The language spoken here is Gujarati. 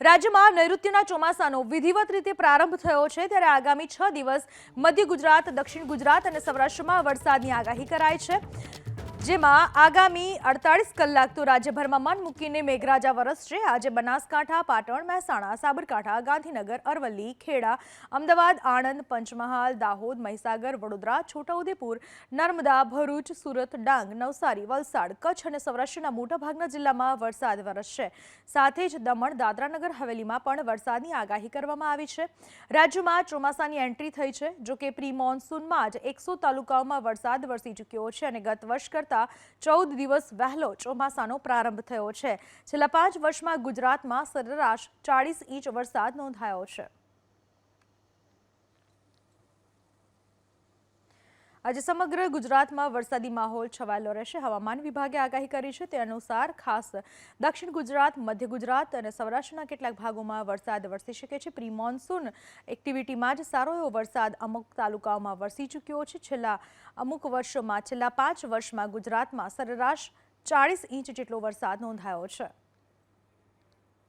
રાજ્યમાં નૈઋત્યના ચોમાસાનો વિધિવત રીતે પ્રારંભ થયો છે, ત્યારે આગામી છ દિવસ મધ્ય ગુજરાત, દક્ષિણ ગુજરાત અને સૌરાષ્ટ્રમાં વરસાદની આગાહી કરાઈ છે. જેમાં આગામી અડતાલીસ કલાક તો રાજ્યભરમાં મન મૂકીને મેઘરાજા વરસશે આજે બનાસકાંઠા, પાટણ, મહેસાણા, સાબરકાંઠા, ગાંધીનગર, અરવલ્લી, ખેડા, અમદાવાદ, આણંદ, પંચમહાલ, દાહોદ, મહીસાગર, વડોદરા, છોટાઉદેપુર, નર્મદા, ભરૂચ, સુરત, ડાંગ, નવસારી, વલસાડ, કચ્છ અને સૌરાષ્ટ્રના મોટાભાગના જિલ્લામાં વરસાદ વરસશે સાથે જ દમણ, દાદરાનગર, હવેલીમાં પણ વરસાદની આગાહી કરવામાં આવી છે. રાજ્યમાં ચોમાસાની એન્ટ્રી થઈ છે, જોકે પ્રી મોન્સૂનમાં જ એકસો તાલુકાઓમાં વરસાદ વરસી ચૂક્યો છે અને ગત વર્ષ કરતાં ચૌદ દિવસ વહેલો ચોમાસાનો પ્રારંભ થયો છે. છેલ્લા પાંચ વર્ષમાં ગુજરાતમાં સરેરાશ ચાળીસ ઇંચ વરસાદ નોંધાયો છે. આજે સમગ્ર ગુજરાતમાં વરસાદી માહોલ છવાયેલો રહેશે. હવામાન વિભાગે આગાહી કરી છે તે અનુસાર ખાસ દક્ષિણ ગુજરાત, મધ્ય ગુજરાત અને સૌરાષ્ટ્રના કેટલાક ભાગોમાં વરસાદ વરસી શકે છે. પ્રી મોન્સૂન એક્ટિવિટીમાં જ સારો એવો વરસાદ અમુક તાલુકાઓમાં વરસી ચૂક્યો છે. છેલ્લા અમુક વર્ષોમાં, છેલ્લા પાંચ વર્ષમાં ગુજરાતમાં સરેરાશ ચાળીસ ઇંચ જેટલો વરસાદ નોંધાયો છે.